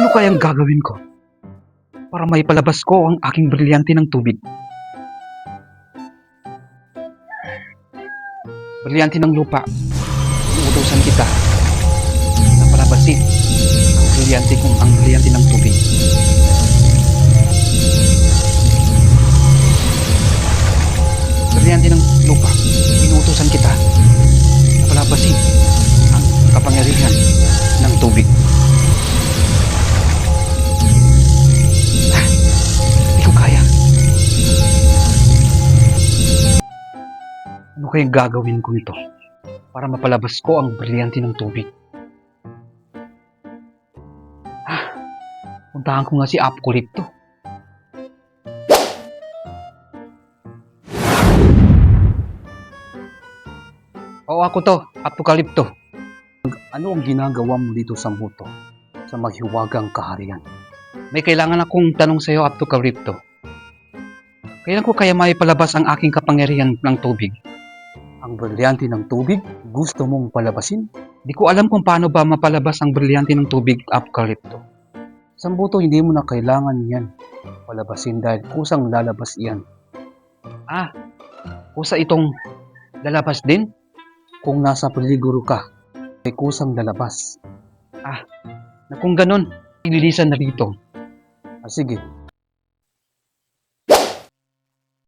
Ano kayang gagawin ko? Para may palabas ko ang aking brilyante ng tubig. Brilyante ng lupa. Inuutosan kita na palabasin ang brilyante kong ang brilyante ng tubig. Brilyante ng lupa. Inuutosan kita Ano kayang gagawin ko nito para mapalabas ko ang brilyante ng tubig? Ah, puntahan ko nga si Apocalypto. Oo, ako to, Apocalypto. Ano ang ginagawa mo dito sa muto? Sa mahiwagang kaharian? May kailangan akong tanong sa iyo, Apocalypto. Kailan ko kaya maipalabas ang aking kapangyarihan ng tubig? Ang brilyante ng tubig? Gusto mong palabasin? Di ko alam kung paano ba mapalabas ang brilyante ng tubig, Apocalypto. Sa buto, hindi mo na kailangan yan palabasin dahil kusang lalabas iyan. Ah, kusa itong lalabas din? Kung nasa peligro ka, ay kusang lalabas. Ah, na kung ganun, ililisan na rito. Ah, sige,